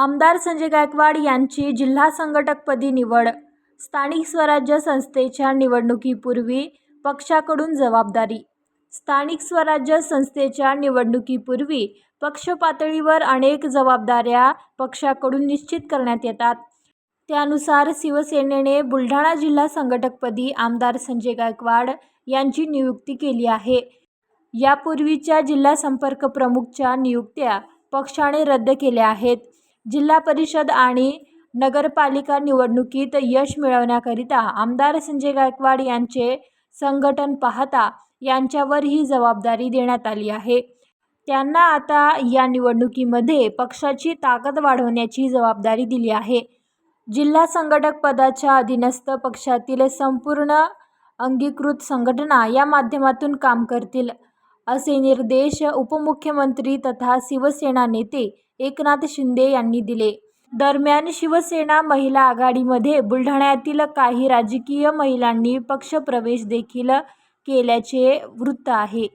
आमदार संजय गायकवाड यांची जिल्हा संघटकपदी निवड. स्थानिक स्वराज्य संस्थेच्या निवडणुकीपूर्वी पक्षाकडून जबाबदारी. स्थानिक स्वराज्य संस्थेच्या निवडणुकीपूर्वी पक्ष पातळीवर अनेक जबाबदाऱ्या पक्षाकडून निश्चित करण्यात येतात. त्यानुसार शिवसेनेने बुलढाणा जिल्हा संघटकपदी आमदार संजय गायकवाड यांची नियुक्ती केली आहे. यापूर्वीच्या जिल्हा संपर्क प्रमुखच्या नियुक्त्या पक्षाने रद्द केल्या आहेत. जिल्हा परिषद आणि नगरपालिका निवडणुकीत यश मिळवण्याकरिता आमदार संजय गायकवाड यांचे संघटन पाहता यांच्यावर ही जबाबदारी देण्यात आली आहे. त्यांना आता या निवडणुकीमध्ये पक्षाची ताकद वाढवण्याची जबाबदारी दिली आहे. जिल्हा संघटक पदाच्या अधीनस्थ पक्षातील संपूर्ण अंगीकृत संघटना या माध्यमातून काम करतील. असे निर्देश उपमुख्यमंत्री तथा शिवसेना नेते एकनाथ शिंदे यांनी दिले. दरम्यान शिवसेना महिला आघाडीमध्ये बुलढाण्यातील काही राजकीय महिलांनी पक्षप्रवेश देखील केल्याचे वृत्त आहे.